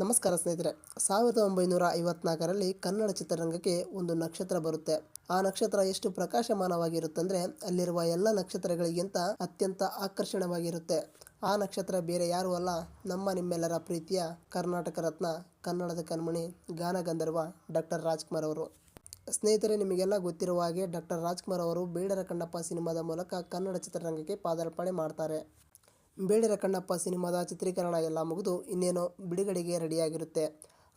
ನಮಸ್ಕಾರ ಸ್ನೇಹಿತರೆ, ಸಾವಿರದ ಒಂಬೈನೂರ ಐವತ್ನಾಲ್ಕರಲ್ಲಿ ಕನ್ನಡ ಚಿತ್ರರಂಗಕ್ಕೆ ಒಂದು ನಕ್ಷತ್ರ ಬರುತ್ತೆ. ಆ ನಕ್ಷತ್ರ ಎಷ್ಟು ಪ್ರಕಾಶಮಾನವಾಗಿರುತ್ತಂದ್ರೆ ಅಲ್ಲಿರುವ ಎಲ್ಲ ನಕ್ಷತ್ರಗಳಿಗಿಂತ ಅತ್ಯಂತ ಆಕರ್ಷಣವಾಗಿರುತ್ತೆ. ಆ ನಕ್ಷತ್ರ ಬೇರೆ ಯಾರೂ ಅಲ್ಲ, ನಮ್ಮ ನಿಮ್ಮೆಲ್ಲರ ಪ್ರೀತಿಯ ಕರ್ನಾಟಕ ರತ್ನ, ಕನ್ನಡದ ಕಣ್ಮಣಿ ಗಾನಗಂಧರ್ವ ಡಾಕ್ಟರ್ ರಾಜ್ಕುಮಾರ್ ಅವರು. ಸ್ನೇಹಿತರೆ, ನಿಮಗೆಲ್ಲ ಗೊತ್ತಿರುವ ಹಾಗೆ ಡಾಕ್ಟರ್ ರಾಜ್ಕುಮಾರ್ ಅವರು ಬೇಡರ ಕಣ್ಣಪ್ಪ ಸಿನಿಮಾದ ಮೂಲಕ ಕನ್ನಡ ಚಿತ್ರರಂಗಕ್ಕೆ ಪಾದಾರ್ಪಣೆ ಮಾಡ್ತಾರೆ. ಬೇಡರ ಕಣ್ಣಪ್ಪ ಸಿನಿಮಾದ ಚಿತ್ರೀಕರಣ ಎಲ್ಲ ಮುಗಿದು ಇನ್ನೇನೋ ಬಿಡುಗಡೆಗೆ ರೆಡಿಯಾಗಿರುತ್ತೆ.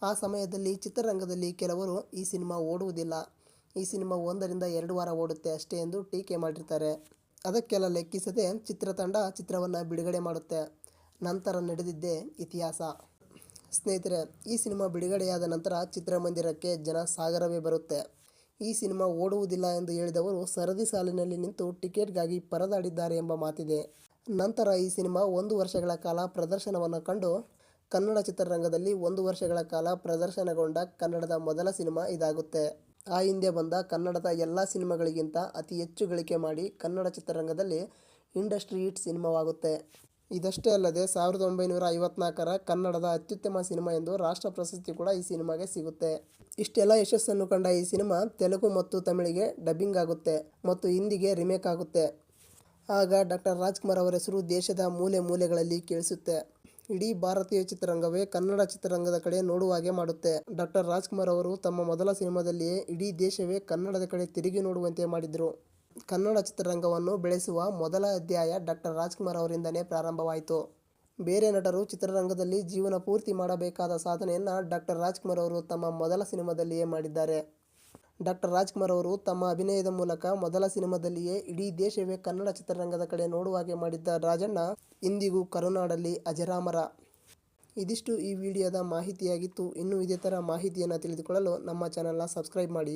ಆ ಸಮಯದಲ್ಲಿ ಚಿತ್ರರಂಗದಲ್ಲಿ ಕೆಲವರು ಈ ಸಿನಿಮಾ ಓಡುವುದಿಲ್ಲ. ಈ ಸಿನಿಮಾ ಒಂದರಿಂದ ಎರಡು ವಾರ ಓಡುತ್ತೆ ಅಷ್ಟೇ ಎಂದು ಟೀಕೆ ಮಾಡಿರ್ತಾರೆ. ಅದಕ್ಕೆಲ್ಲ ಲೆಕ್ಕಿಸದೆ ಚಿತ್ರತಂಡ ಚಿತ್ರವನ್ನು ಬಿಡುಗಡೆ ಮಾಡುತ್ತೆ. ನಂತರ ನಡೆದಿದ್ದೇ ಇತಿಹಾಸ. ಸ್ನೇಹಿತರೆ, ಈ ಸಿನಿಮಾ ಬಿಡುಗಡೆಯಾದ ನಂತರ ಚಿತ್ರಮಂದಿರಕ್ಕೆ ಜನ ಸಾಗರವೇ ಬರುತ್ತೆ. ಈ ಸಿನಿಮಾ ಓಡುವುದಿಲ್ಲ ಎಂದು ಹೇಳಿದವರು ಸರದಿ ಸಾಲಿನಲ್ಲಿ ನಿಂತು ಟಿಕೆಟ್ಗಾಗಿ ಪರದಾಡಿದ್ದಾರೆ ಎಂಬ ಮಾತಿದೆ. ನಂತರ ಈ ಸಿನಿಮಾ ಒಂದು ವರ್ಷಗಳ ಕಾಲ ಪ್ರದರ್ಶನವನ್ನು ಕಂಡು ಕನ್ನಡ ಚಿತ್ರರಂಗದಲ್ಲಿ ಒಂದು ವರ್ಷಗಳ ಕಾಲ ಪ್ರದರ್ಶನಗೊಂಡ ಕನ್ನಡದ ಮೊದಲ ಸಿನಿಮಾ ಇದಾಗುತ್ತೆ. ಆ ಹಿಂದೆ ಬಂದ ಕನ್ನಡದ ಎಲ್ಲ ಸಿನಿಮಾಗಳಿಗಿಂತ ಅತಿ ಹೆಚ್ಚು ಗಳಿಕೆ ಮಾಡಿ ಕನ್ನಡ ಚಿತ್ರರಂಗದಲ್ಲಿ ಇಂಡಸ್ಟ್ರಿ ಹಿಟ್ ಸಿನಿಮಾವಾಗುತ್ತೆ. ಇದಷ್ಟೇ ಅಲ್ಲದೆ ಸಾವಿರದ ಒಂಬೈನೂರ ಐವತ್ನಾಲ್ಕರ ಕನ್ನಡದ ಅತ್ಯುತ್ತಮ ಸಿನಿಮಾ ಎಂದು ರಾಷ್ಟ್ರ ಪ್ರಶಸ್ತಿ ಕೂಡ ಈ ಸಿನಿಮಾಗೆ ಸಿಗುತ್ತೆ. ಇಷ್ಟೆಲ್ಲ ಯಶಸ್ಸನ್ನು ಕಂಡ ಈ ಸಿನಿಮಾ ತೆಲುಗು ಮತ್ತು ತಮಿಳಿಗೆ ಡಬ್ಬಿಂಗ್ ಆಗುತ್ತೆ ಮತ್ತು ಹಿಂದಿಗೆ ರಿಮೇಕ್ ಆಗುತ್ತೆ. ಆಗ ಡಾಕ್ಟರ್ ರಾಜ್ಕುಮಾರ್ ಅವರ ಹೆಸರು ದೇಶದ ಮೂಲೆ ಮೂಲೆಗಳಲ್ಲಿ ಕೇಳಿಸುತ್ತೆ. ಇಡೀ ಭಾರತೀಯ ಚಿತ್ರರಂಗವೇ ಕನ್ನಡ ಚಿತ್ರರಂಗದ ಕಡೆ ನೋಡುವ ಹಾಗೆ ಮಾಡುತ್ತೆ. ಡಾಕ್ಟರ್ ರಾಜ್ಕುಮಾರ್ ಅವರು ತಮ್ಮ ಮೊದಲ ಸಿನಿಮಾದಲ್ಲಿಯೇ ಇಡೀ ದೇಶವೇ ಕನ್ನಡದ ಕಡೆ ತಿರುಗಿ ನೋಡುವಂತೆ ಮಾಡಿದರು. ಕನ್ನಡ ಚಿತ್ರರಂಗವನ್ನು ಬೆಳೆಸುವ ಮೊದಲ ಅಧ್ಯಾಯ ಡಾಕ್ಟರ್ ರಾಜ್ಕುಮಾರ್ ಅವರಿಂದನೇ ಪ್ರಾರಂಭವಾಯಿತು. ಬೇರೆ ನಟರು ಚಿತ್ರರಂಗದಲ್ಲಿ ಜೀವನ ಪೂರ್ತಿ ಮಾಡಬೇಕಾದ ಸಾಧನೆಯನ್ನು ಡಾಕ್ಟರ್ ರಾಜ್ಕುಮಾರ್ ಅವರು ತಮ್ಮ ಮೊದಲ ಸಿನಿಮಾದಲ್ಲಿಯೇ ಮಾಡಿದ್ದಾರೆ. ಡಾಕ್ಟರ್ ರಾಜ್ಕುಮಾರ್ ಅವರು ತಮ್ಮ ಅಭಿನಯದ ಮೂಲಕ ಮೊದಲ ಸಿನಿಮಾದಲ್ಲಿಯೇ ಇಡೀ ದೇಶವೇ ಕನ್ನಡ ಚಿತ್ರರಂಗದ ಕಡೆ ನೋಡುವ ಹಾಗೆ ಮಾಡಿದ್ದ ರಾಜಣ್ಣ ಇಂದಿಗೂ ಕರುನಾಡಲ್ಲಿ ಅಜರಾಮರ. ಇದಿಷ್ಟು ಈ ವಿಡಿಯೋದ ಮಾಹಿತಿಯಾಗಿತ್ತು. ಇನ್ನೂ ಇದೇ ಥರ ಮಾಹಿತಿಯನ್ನು ತಿಳಿದುಕೊಳ್ಳಲು ನಮ್ಮ ಚಾನಲ್ನ ಸಬ್ಸ್ಕ್ರೈಬ್ ಮಾಡಿ.